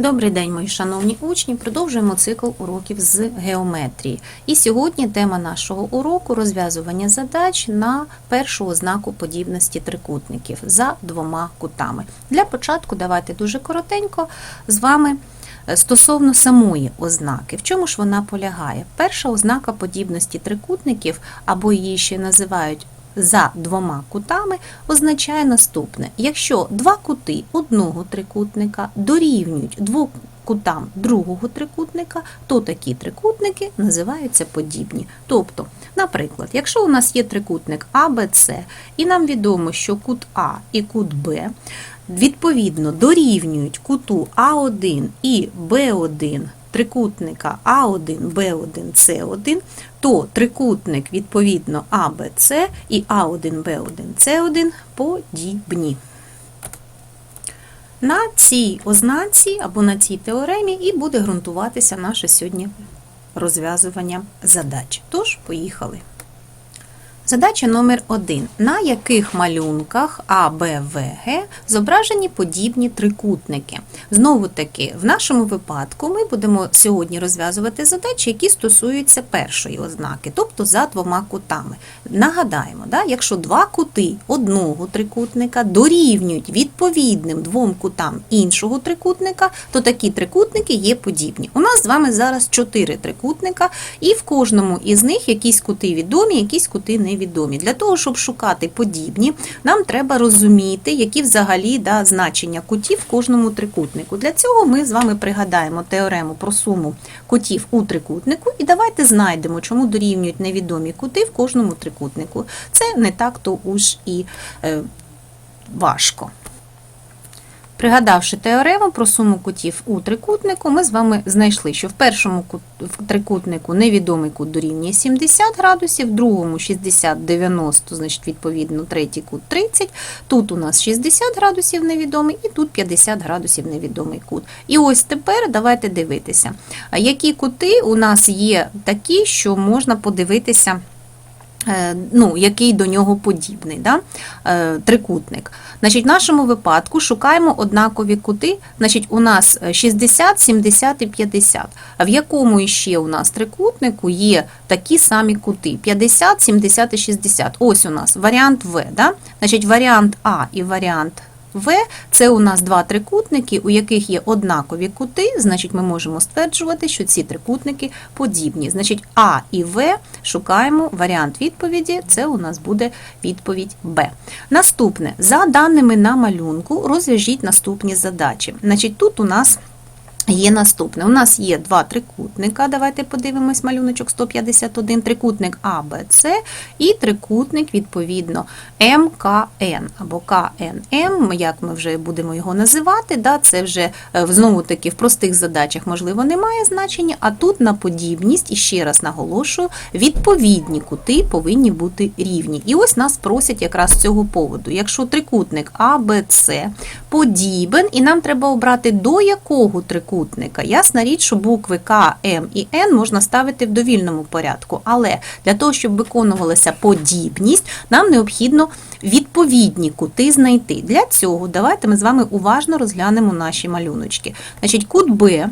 Добрий день, мої шановні учні. Продовжуємо цикл уроків з геометрії. І сьогодні тема нашого уроку розв'язування задач на першу ознаку подібності трикутників за двома кутами. Для початку давайте дуже коротенько з вами е, стосовно самої ознаки. В чому ж вона полягає? Перша ознака подібності трикутників, або її ще називають за двома кутами означає наступне: якщо два кути одного трикутника дорівнюють двом кутам другого трикутника, то такі трикутники називаються подібні. Тобто, наприклад, якщо у нас є трикутник АБЦ, і нам відомо, що кут А і кут Б відповідно дорівнюють куту А1 і Б1 трикутника А1, Б1, С1, то трикутник відповідно АБЦ і А1, Б1, С1 подібні. На цій ознаці або на цій теоремі і буде ґрунтуватися наше сьогодні розв'язування задач. Тож, поїхали. Задача номер 1. На яких малюнках А, Б, В, Г зображені подібні трикутники? Знову таки, в нашому випадку ми будемо сьогодні розв'язувати задачі, які стосуються першої ознаки, тобто за двома кутами. Нагадаємо, да, якщо два кути одного трикутника дорівнюють відповідним двом кутам іншого трикутника, то такі трикутники є подібні. У нас з вами зараз чотири трикутника, і в кожному із них якісь кути відомі, якісь кути невідомі. Для того, щоб шукати подібні, нам треба розуміти, які взагалі да, значення кутів в кожному трикутнику. Для цього ми з вами пригадаємо теорему про суму кутів у трикутнику, і давайте знайдемо, чому дорівнюють невідомі кути в кожному трикутнику. Це не так то уж і е, важко. Пригадавши теорему про суму кутів у трикутнику, ми з вами знайшли, що в першому трикутнику невідомий кут дорівнює 70 градусів, в другому 60-90, значить, відповідно, третій кут 30. Тут у нас 60 градусів невідомий і тут 50 градусів невідомий кут. І ось тепер давайте дивитися, які кути у нас є такі, що можна подивитися ну, який до нього подібний, да? е, трикутник. Значить, в нашому випадку шукаємо однакові кути. Значить, у нас 60, 70 і 50. А в якому іще у нас трикутнику є такі самі кути: 50, 70 і 60. Ось у нас варіант В. Да? Значить, варіант А і варіант В це у нас два трикутники, у яких є однакові кути, значить ми можемо стверджувати, що ці трикутники подібні. Значить, А і В шукаємо варіант відповіді, це у нас буде відповідь Б. Наступне, за даними на малюнку, розв'яжіть наступні задачі. Значить, тут у нас Є наступне. У нас є два трикутника. Давайте подивимось малюночок 151, трикутник А, Б, С і трикутник, відповідно, МКН або КНМ, як ми вже будемо його називати. Да, Це вже е, знову таки в простих задачах, можливо, немає значення, а тут на подібність, і ще раз наголошую, відповідні кути повинні бути рівні. І ось нас просять якраз з цього поводу. Якщо трикутник А, Б, С подібен, і нам треба обрати до якого трикутника. Ясна річ, що букви К, М і Н можна ставити в довільному порядку, але для того, щоб виконувалася подібність, нам необхідно відповідні кути знайти. Для цього давайте ми з вами уважно розглянемо наші малюночки. Значить, кут Б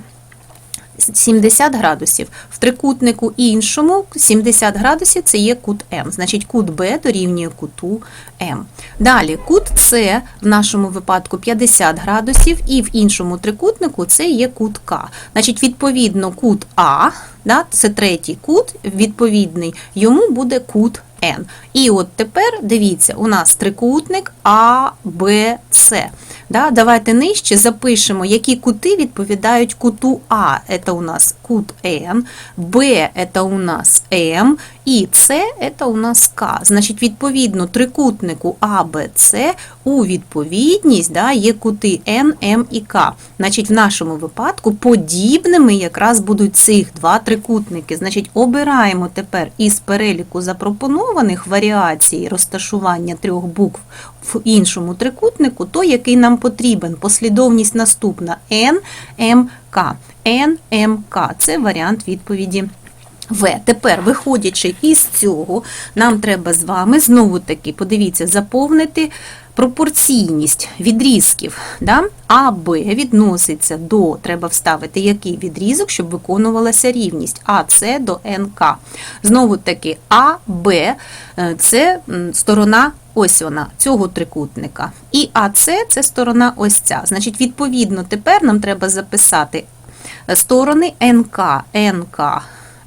70 градусів. В трикутнику іншому 70 градусів це є кут М. Значить, кут Б дорівнює куту М. Далі кут С в нашому випадку 50 градусів, і в іншому трикутнику це є кут К. Значить, відповідно, кут А, да, це третій кут, відповідний, йому буде кут Н. І от тепер дивіться, у нас трикутник А, Б, С. Да, давайте нижче запишемо, які кути відповідають куту А. Це у нас кут Н, Б це у нас М, і С це у нас К. Значить, відповідно, трикутнику А, у відповідність да, є кути Н, М і К. Значить, в нашому випадку подібними якраз будуть цих два трикутники. Значить, обираємо тепер із переліку запропонованих варіацій розташування трьох букв в іншому трикутнику, той, який нам потрібен. Послідовність наступна N, M, K. N, M, K. Це варіант відповіді. В. Тепер, виходячи із цього, нам треба з вами знову таки, подивіться, заповнити пропорційність відрізків да, АБ відноситься до, треба вставити який відрізок, щоб виконувалася рівність АС до НК. Знову таки, АБ е, це сторона. Ось вона цього трикутника. І АС це сторона ось ця. Значить, відповідно, тепер нам треба записати сторони НК. НК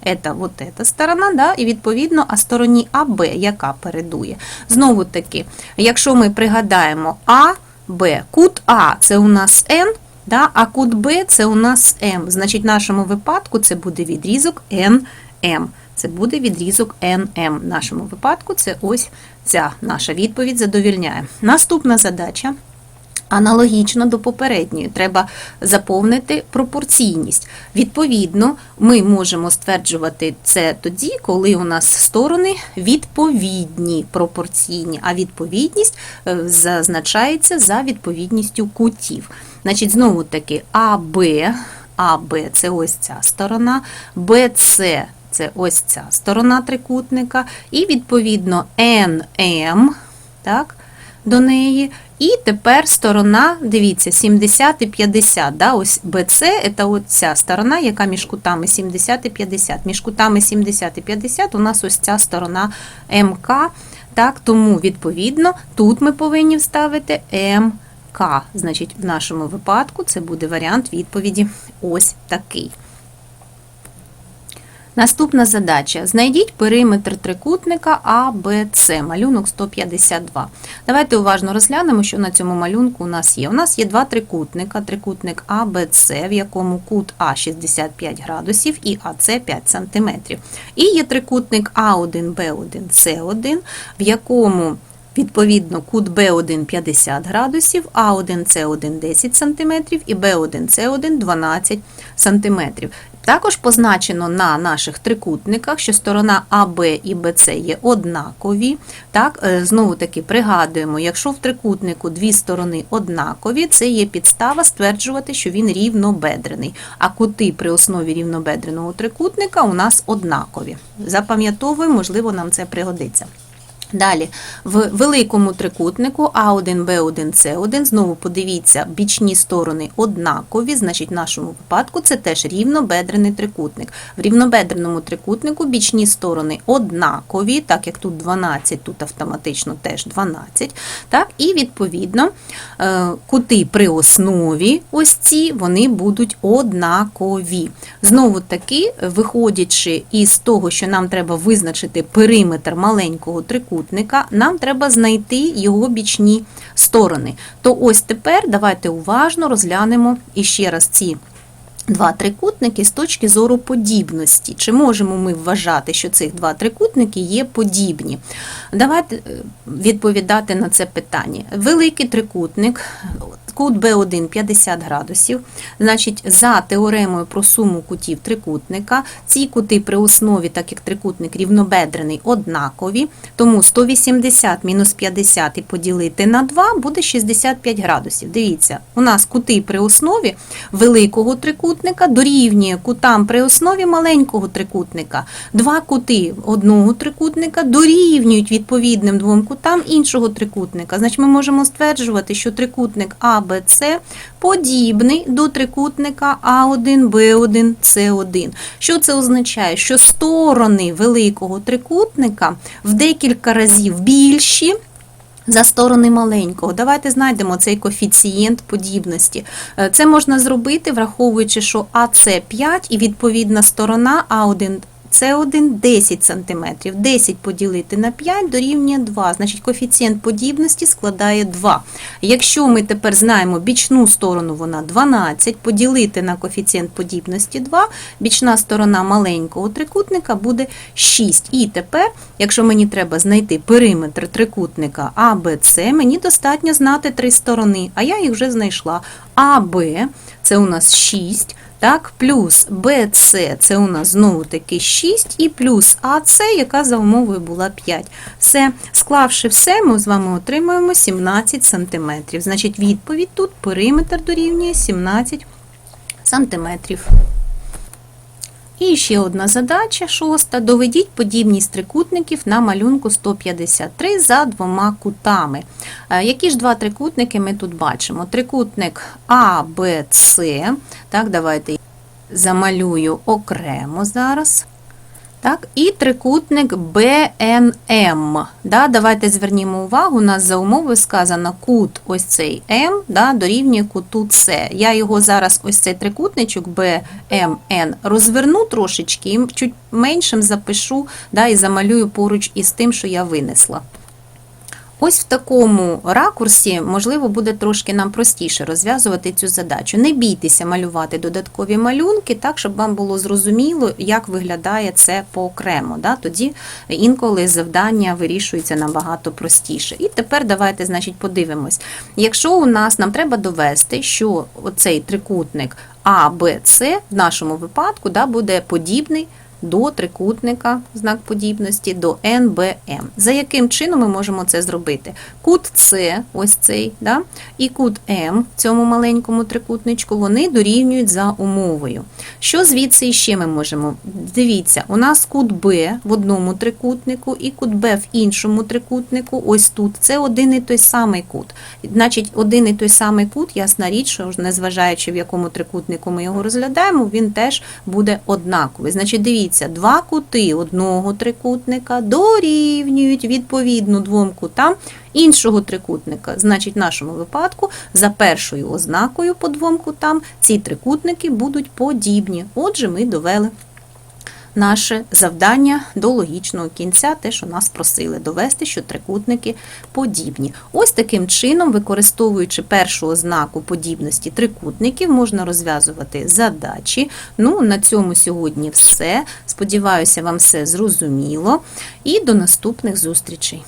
це вот эта сторона, да, і відповідно, а стороні АБ, яка передує. Знову таки, якщо ми пригадаємо А, Б, кут А це у нас Н, да, а кут Б це у нас М. Значить, в нашому випадку це буде відрізок НМ. Це буде відрізок НМ. В нашому випадку це ось ця наша відповідь задовільняє. Наступна задача. Аналогічно до попередньої, треба заповнити пропорційність. Відповідно, ми можемо стверджувати це тоді, коли у нас сторони відповідні пропорційні, а відповідність е, зазначається за відповідністю кутів. Значить, знову таки, АБ, АБ це ось ця сторона, БЦ це ось ця сторона трикутника, і відповідно НМ, так, до неї. І тепер сторона, дивіться, 70 і 50. Да? Ось BC – це от ця сторона, яка між кутами 70 і 50. Між кутами 70 і 50 у нас ось ця сторона МК. Так? Тому, відповідно, тут ми повинні вставити МК. Значить, в нашому випадку це буде варіант відповіді ось такий. Наступна задача. Знайдіть периметр трикутника АБЦ, малюнок 152. Давайте уважно розглянемо, що на цьому малюнку у нас є. У нас є два трикутника, трикутник АБЦ, в якому кут А 65 градусів і АЦ 5 см. І є трикутник А1, Б1, С1, в якому Відповідно, кут B1 50 градусів, А1 С1 10 см і Б1 С1 12 см. Також позначено на наших трикутниках, що сторона АБ і БЦ є однакові. Так, е, Знову таки пригадуємо, якщо в трикутнику дві сторони однакові, це є підстава стверджувати, що він рівнобедрений. А кути при основі рівнобедреного трикутника у нас однакові. Запам'ятовуємо, можливо, нам це пригодиться. Далі, в великому трикутнику А1, Б1, С1, знову подивіться, бічні сторони однакові, значить, в нашому випадку це теж рівнобедрений трикутник. В рівнобедреному трикутнику бічні сторони однакові, так як тут 12, тут автоматично теж 12. Так, І відповідно е, кути при основі, ось ці, вони будуть однакові. Знову таки, виходячи із того, що нам треба визначити периметр маленького трикутника, трикутника, нам треба знайти його бічні сторони. То ось тепер давайте уважно розглянемо іще раз ці. Два трикутники з точки зору подібності. Чи можемо ми вважати, що цих два трикутники є подібні? Давайте е, відповідати на це питання. Великий трикутник, кут B1 50 градусів. Значить, за теоремою про суму кутів трикутника, ці кути при основі, так як трикутник рівнобедрений, однакові. Тому 180 мінус 50 і поділити на 2 буде 65 градусів. Дивіться, у нас кути при основі великого трикутника дорівнює кутам при основі маленького трикутника. Два кути одного трикутника дорівнюють відповідним двом кутам іншого трикутника. Значить, ми можемо стверджувати, що трикутник А, Б, С подібний до трикутника А1, Б1, С1. Що це означає? Що сторони великого трикутника в декілька разів більші. За сторони маленького. Давайте знайдемо цей коефіцієнт подібності. Е, Це можна зробити, враховуючи, що АС 5 і відповідна сторона А1 це 1 10 см. 10 поділити на 5 дорівнює 2. Значить, коефіцієнт подібності складає 2. Якщо ми тепер знаємо бічну сторону, вона 12, поділити на коефіцієнт подібності 2, бічна сторона маленького трикутника буде 6. І тепер, якщо мені треба знайти периметр трикутника АБЦ, мені достатньо знати три сторони, а я їх вже знайшла. АБ це у нас 6. Так, плюс BC це у нас знову таки 6, і плюс AC, яка за умовою була 5. Все, склавши все, ми з вами отримуємо 17 см. Значить, відповідь тут периметр дорівнює 17 см. І ще одна задача, шоста. Доведіть подібність трикутників на малюнку 153 за двома кутами. Е, Які ж два трикутники ми тут бачимо? Трикутник А, Б, С. Так, давайте замалюю окремо зараз. Так, і трикутник BNM. Да, давайте звернімо увагу, у нас за умови сказано кут ось цей М да, дорівнює куту С. Я його зараз, ось цей трикутничок BMN, розверну трошечки і чуть меншим запишу да, і замалюю поруч із тим, що я винесла. Ось в такому ракурсі, можливо, буде трошки нам простіше розв'язувати цю задачу. Не бійтеся малювати додаткові малюнки, так, щоб вам було зрозуміло, як виглядає це поокремо. Да? Тоді інколи завдання вирішується набагато простіше. І тепер давайте, значить, подивимось. Якщо у нас нам треба довести, що оцей трикутник А, Б, С в нашому випадку да, буде подібний до трикутника, знак подібності, до НБМ. За яким чином ми можемо це зробити? Кут С, ось цей, да, і кут М в цьому маленькому трикутничку, вони дорівнюють за умовою. Що звідси ще ми можемо? Дивіться, у нас кут Б в одному трикутнику і кут Б в іншому трикутнику, ось тут. Це один і той самий кут. Значить, один і той самий кут, ясна річ, що незважаючи в якому трикутнику ми його розглядаємо, він теж буде однаковий. Значить, дивіться, два кути одного трикутника дорівнюють відповідно двом кутам іншого трикутника. Значить, в нашому випадку за першою ознакою по двом кутам ці трикутники будуть подібні. Отже, ми довели наше завдання до логічного кінця, те, що нас просили довести, що трикутники подібні. Ось таким чином, використовуючи першу ознаку подібності трикутників, можна розв'язувати задачі. Ну, на цьому сьогодні все. Сподіваюся, вам все зрозуміло. І до наступних зустрічей.